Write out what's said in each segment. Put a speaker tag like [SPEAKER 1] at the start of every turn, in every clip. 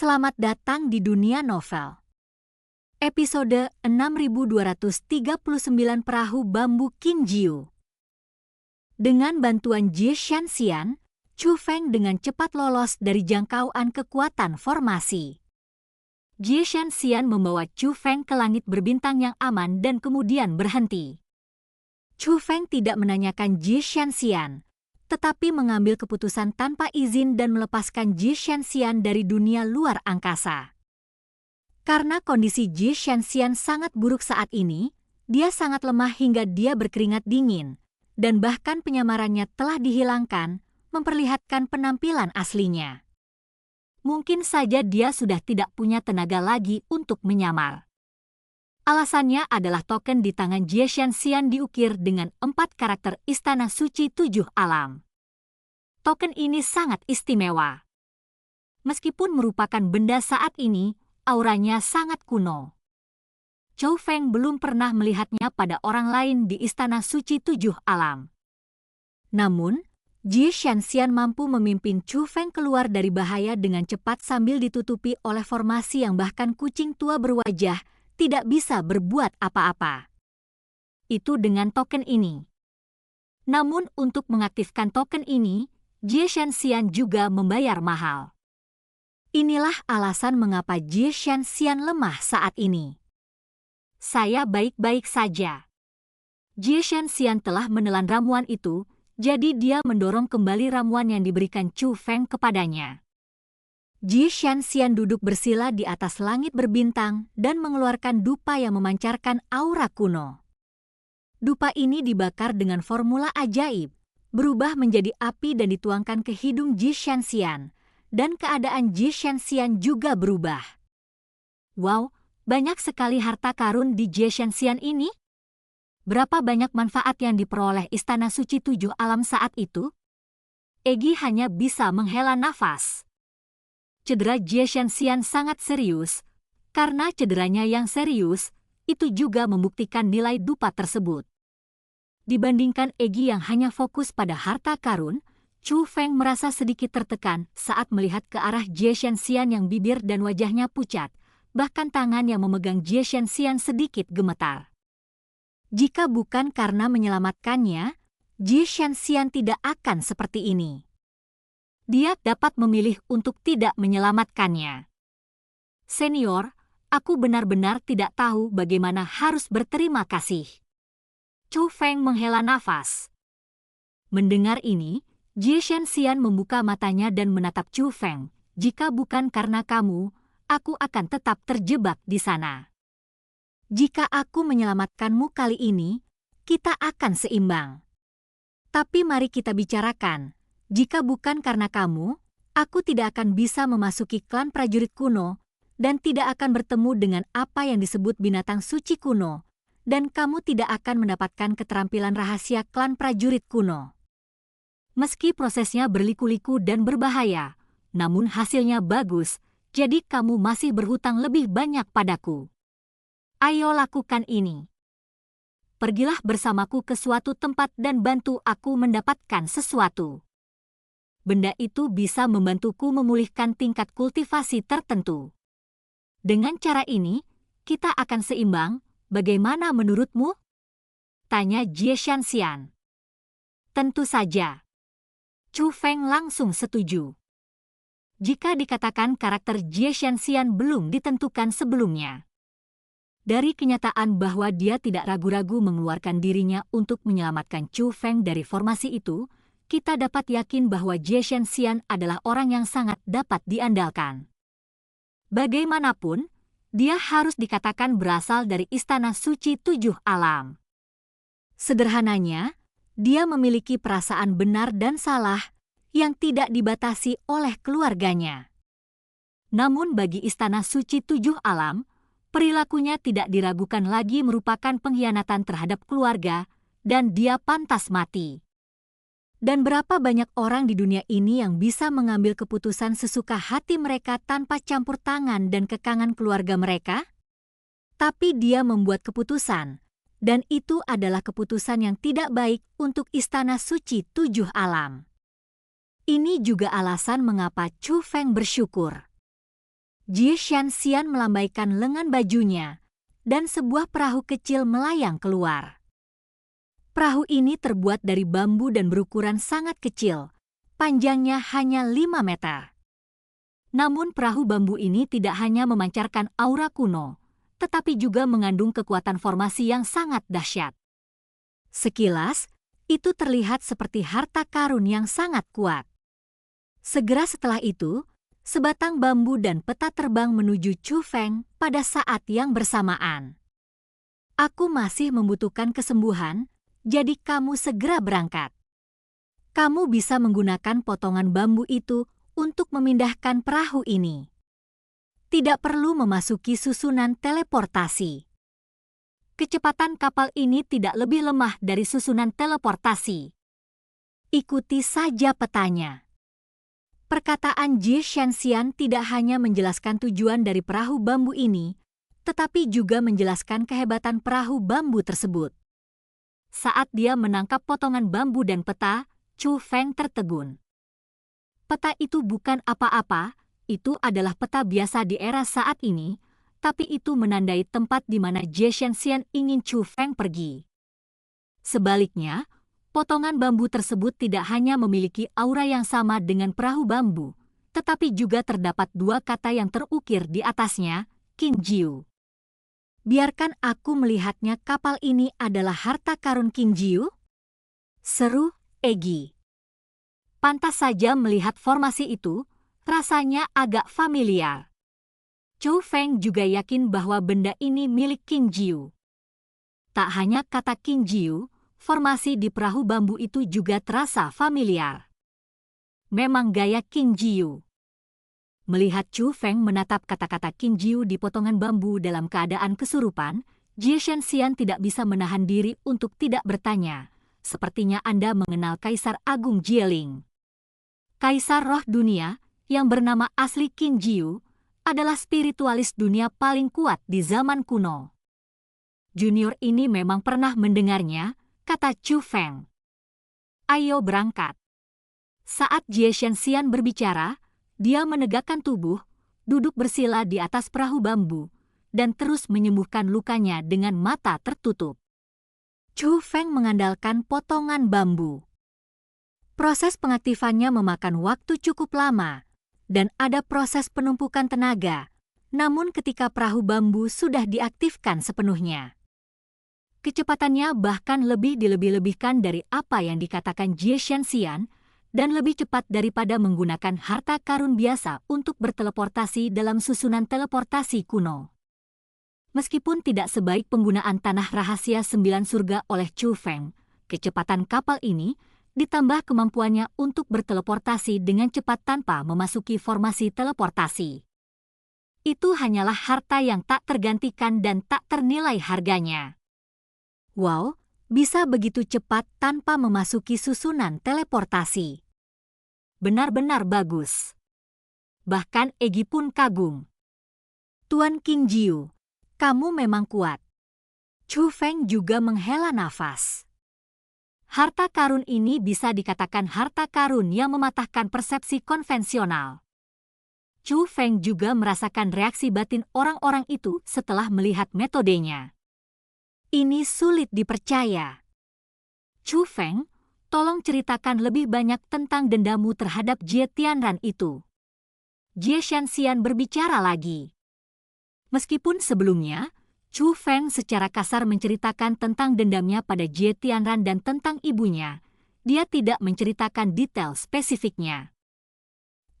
[SPEAKER 1] Selamat datang di dunia novel. Episode 6239 Perahu Bambu Kinjiu. Dengan bantuan Jie Xian, Chu Feng dengan cepat lolos dari jangkauan kekuatan formasi. Jie Xian membawa Chu Feng ke langit berbintang yang aman dan kemudian berhenti. Chu Feng tidak menanyakan Jie Xian, tetapi mengambil keputusan tanpa izin dan melepaskan Ji Shenxian dari dunia luar angkasa. Karena kondisi Ji Shenxian sangat buruk saat ini, dia sangat lemah hingga dia berkeringat dingin, dan bahkan penyamarannya telah dihilangkan, memperlihatkan penampilan aslinya. Mungkin saja dia sudah tidak punya tenaga lagi untuk menyamar. Alasannya adalah token di tangan Jie Xian diukir dengan empat karakter Istana Suci Tujuh Alam. Token ini sangat istimewa. Meskipun merupakan benda saat ini, auranya sangat kuno. Chou Feng belum pernah melihatnya pada orang lain di Istana Suci Tujuh Alam. Namun, Ji Shanxian mampu memimpin Chu Feng keluar dari bahaya dengan cepat sambil ditutupi oleh formasi yang bahkan kucing tua berwajah tidak bisa berbuat apa-apa. Itu dengan token ini. Namun untuk mengaktifkan token ini, Jie Shanxian juga membayar mahal. Inilah alasan mengapa Jie Shanxian lemah saat ini. Saya baik-baik saja. Jie Shanxian telah menelan ramuan itu, jadi dia mendorong kembali ramuan yang diberikan Chu Feng kepadanya. Ji Shanxian duduk bersila di atas langit berbintang dan mengeluarkan dupa yang memancarkan aura kuno. Dupa ini dibakar dengan formula ajaib, berubah menjadi api dan dituangkan ke hidung Ji Shanxian, dan keadaan Ji Shanxian juga berubah. Wow, banyak sekali harta karun di Ji Shanxian ini. Berapa banyak manfaat yang diperoleh Istana Suci Tujuh Alam saat itu? Egi hanya bisa menghela nafas cedera Jie Shenxian sangat serius, karena cederanya yang serius, itu juga membuktikan nilai dupa tersebut. Dibandingkan Egi yang hanya fokus pada harta karun, Chu Feng merasa sedikit tertekan saat melihat ke arah Jie Shenxian yang bibir dan wajahnya pucat, bahkan tangan yang memegang Jie Shenxian sedikit gemetar. Jika bukan karena menyelamatkannya, Jie Shenxian tidak akan seperti ini dia dapat memilih untuk tidak menyelamatkannya. Senior, aku benar-benar tidak tahu bagaimana harus berterima kasih. Chu Feng menghela nafas. Mendengar ini, Jie Shenxian membuka matanya dan menatap Chu Feng. Jika bukan karena kamu, aku akan tetap terjebak di sana. Jika aku menyelamatkanmu kali ini, kita akan seimbang. Tapi mari kita bicarakan, jika bukan karena kamu, aku tidak akan bisa memasuki klan prajurit kuno dan tidak akan bertemu dengan apa yang disebut binatang suci kuno, dan kamu tidak akan mendapatkan keterampilan rahasia klan prajurit kuno. Meski prosesnya berliku-liku dan berbahaya, namun hasilnya bagus, jadi kamu masih berhutang lebih banyak padaku. Ayo lakukan ini. Pergilah bersamaku ke suatu tempat dan bantu aku mendapatkan sesuatu benda itu bisa membantuku memulihkan tingkat kultivasi tertentu. Dengan cara ini, kita akan seimbang, bagaimana menurutmu? Tanya Jie Shanxian. Tentu saja. Chu Feng langsung setuju. Jika dikatakan karakter Jie Shanxian belum ditentukan sebelumnya. Dari kenyataan bahwa dia tidak ragu-ragu mengeluarkan dirinya untuk menyelamatkan Chu Feng dari formasi itu, kita dapat yakin bahwa Jie Shenxian adalah orang yang sangat dapat diandalkan. Bagaimanapun, dia harus dikatakan berasal dari Istana Suci Tujuh Alam. Sederhananya, dia memiliki perasaan benar dan salah yang tidak dibatasi oleh keluarganya. Namun bagi Istana Suci Tujuh Alam, perilakunya tidak diragukan lagi merupakan pengkhianatan terhadap keluarga dan dia pantas mati. Dan berapa banyak orang di dunia ini yang bisa mengambil keputusan sesuka hati mereka tanpa campur tangan dan kekangan keluarga mereka? Tapi dia membuat keputusan, dan itu adalah keputusan yang tidak baik untuk istana suci tujuh alam. Ini juga alasan mengapa Chu Feng bersyukur. Jie Shanxian melambaikan lengan bajunya, dan sebuah perahu kecil melayang keluar. Perahu ini terbuat dari bambu dan berukuran sangat kecil, panjangnya hanya 5 meter. Namun perahu bambu ini tidak hanya memancarkan aura kuno, tetapi juga mengandung kekuatan formasi yang sangat dahsyat. Sekilas, itu terlihat seperti harta karun yang sangat kuat. Segera setelah itu, sebatang bambu dan peta terbang menuju Chu Feng pada saat yang bersamaan. Aku masih membutuhkan kesembuhan, jadi kamu segera berangkat. Kamu bisa menggunakan potongan bambu itu untuk memindahkan perahu ini. Tidak perlu memasuki susunan teleportasi. Kecepatan kapal ini tidak lebih lemah dari susunan teleportasi. Ikuti saja petanya. Perkataan Jie Shanxian tidak hanya menjelaskan tujuan dari perahu bambu ini, tetapi juga menjelaskan kehebatan perahu bambu tersebut. Saat dia menangkap potongan bambu dan peta, Chu Feng tertegun. Peta itu bukan apa-apa, itu adalah peta biasa di era saat ini, tapi itu menandai tempat di mana Jie Shanxian ingin Chu Feng pergi. Sebaliknya, Potongan bambu tersebut tidak hanya memiliki aura yang sama dengan perahu bambu, tetapi juga terdapat dua kata yang terukir di atasnya, Kinjiu. Biarkan aku melihatnya kapal ini adalah harta karun Kinjiu? Seru Egi. Pantas saja melihat formasi itu, rasanya agak familiar. Chou Feng juga yakin bahwa benda ini milik Kinjiu. Tak hanya kata Kinjiu, formasi di perahu bambu itu juga terasa familiar. Memang gaya King Jiu. Melihat Chu Feng menatap kata-kata King Jiu di potongan bambu dalam keadaan kesurupan, Jie Shenxian tidak bisa menahan diri untuk tidak bertanya. Sepertinya Anda mengenal Kaisar Agung Jieling. Kaisar roh dunia, yang bernama asli King Jiu, adalah spiritualis dunia paling kuat di zaman kuno. Junior ini memang pernah mendengarnya, kata Chu Feng. Ayo berangkat. Saat Jie Shenxian berbicara, dia menegakkan tubuh, duduk bersila di atas perahu bambu, dan terus menyembuhkan lukanya dengan mata tertutup. Chu Feng mengandalkan potongan bambu. Proses pengaktifannya memakan waktu cukup lama, dan ada proses penumpukan tenaga, namun ketika perahu bambu sudah diaktifkan sepenuhnya, Kecepatannya bahkan lebih dilebih-lebihkan dari apa yang dikatakan Jie Shenxian dan lebih cepat daripada menggunakan harta karun biasa untuk berteleportasi dalam susunan teleportasi kuno. Meskipun tidak sebaik penggunaan tanah rahasia sembilan surga oleh Chu Feng, kecepatan kapal ini ditambah kemampuannya untuk berteleportasi dengan cepat tanpa memasuki formasi teleportasi. Itu hanyalah harta yang tak tergantikan dan tak ternilai harganya. Wow, bisa begitu cepat tanpa memasuki susunan teleportasi. Benar-benar bagus. Bahkan Egi pun kagum. Tuan King Jiu, kamu memang kuat. Chu Feng juga menghela nafas. Harta karun ini bisa dikatakan harta karun yang mematahkan persepsi konvensional. Chu Feng juga merasakan reaksi batin orang-orang itu setelah melihat metodenya. Ini sulit dipercaya. Chu Feng, tolong ceritakan lebih banyak tentang dendamu terhadap Jie Tianran itu. Jie Shanxian berbicara lagi. Meskipun sebelumnya, Chu Feng secara kasar menceritakan tentang dendamnya pada Jie Tianran dan tentang ibunya, dia tidak menceritakan detail spesifiknya.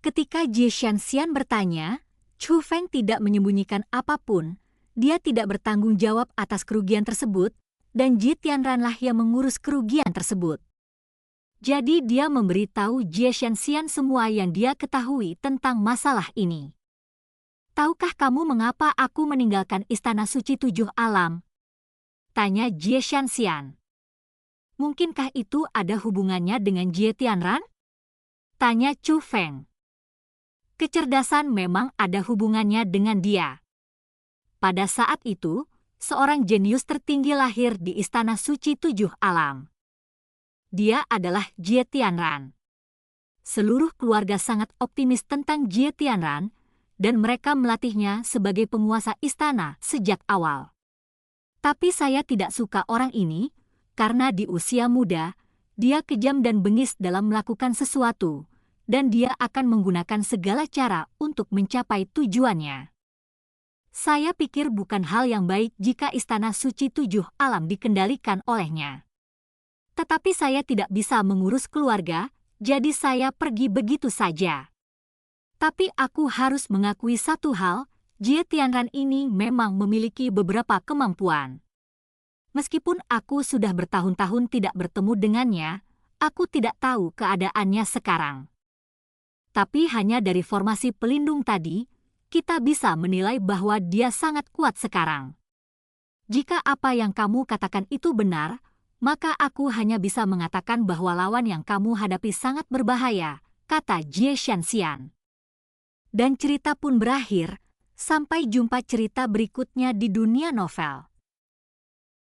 [SPEAKER 1] Ketika Jie Shanxian bertanya, Chu Feng tidak menyembunyikan apa pun, dia tidak bertanggung jawab atas kerugian tersebut, dan Ji Tianranlah yang mengurus kerugian tersebut. Jadi dia memberitahu Jie Shenxian semua yang dia ketahui tentang masalah ini. Tahukah kamu mengapa aku meninggalkan Istana Suci Tujuh Alam? Tanya Jie Shenxian. Mungkinkah itu ada hubungannya dengan Jie Tianran? Tanya Chu Feng. Kecerdasan memang ada hubungannya dengan dia. Pada saat itu, seorang jenius tertinggi lahir di Istana Suci Tujuh Alam. Dia adalah Jie Tianran. Seluruh keluarga sangat optimis tentang Jie Tianran, dan mereka melatihnya sebagai penguasa istana sejak awal. Tapi saya tidak suka orang ini, karena di usia muda, dia kejam dan bengis dalam melakukan sesuatu, dan dia akan menggunakan segala cara untuk mencapai tujuannya. Saya pikir bukan hal yang baik jika istana suci tujuh alam dikendalikan olehnya. Tetapi saya tidak bisa mengurus keluarga, jadi saya pergi begitu saja. Tapi aku harus mengakui satu hal, Jie Tianran ini memang memiliki beberapa kemampuan. Meskipun aku sudah bertahun-tahun tidak bertemu dengannya, aku tidak tahu keadaannya sekarang. Tapi hanya dari formasi pelindung tadi, kita bisa menilai bahwa dia sangat kuat sekarang. Jika apa yang kamu katakan itu benar, maka aku hanya bisa mengatakan bahwa lawan yang kamu hadapi sangat berbahaya, kata Jie Shanxian. Dan cerita pun berakhir, sampai jumpa cerita berikutnya di dunia novel.